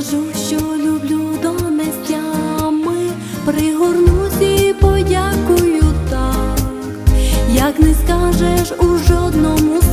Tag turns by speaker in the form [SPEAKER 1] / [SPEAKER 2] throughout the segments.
[SPEAKER 1] скажу, що люблю донестями, пригорнусь і подякую так, як не скажеш у жодному.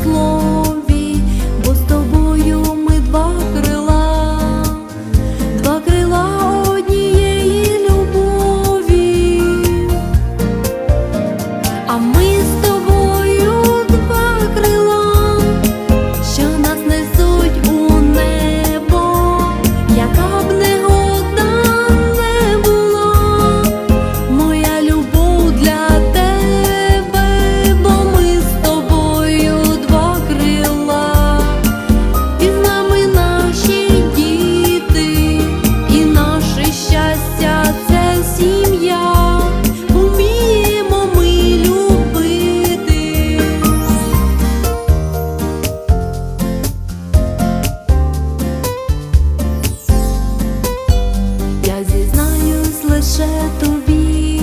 [SPEAKER 1] Тобі,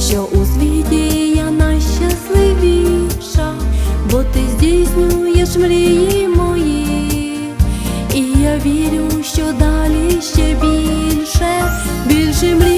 [SPEAKER 1] що у світі я найщасливіша, бо ти здійснюєш мрії мої, і я вірю, що далі ще більше, більше мрій,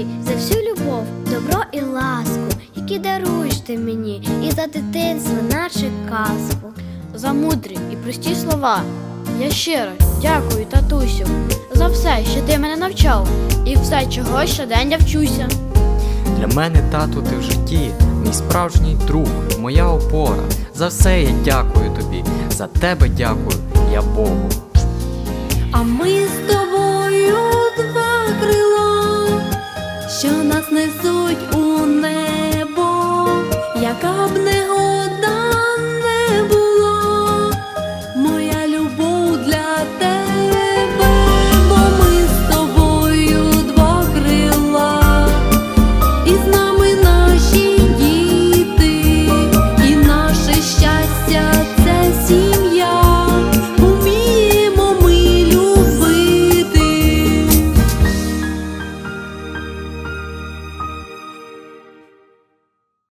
[SPEAKER 2] тобі за всю любов, добро і ласку, які даруєш ти мені, і за дитинство, наче казку.
[SPEAKER 3] за мудрі і прості слова. Я щиро дякую, татусю, за все, що ти мене навчав, і все, чого щодень я вчуся.
[SPEAKER 4] Для мене, тату, ти в житті, мій справжній друг, моя опора. За все я дякую тобі, за тебе дякую, я Богу.
[SPEAKER 1] А ми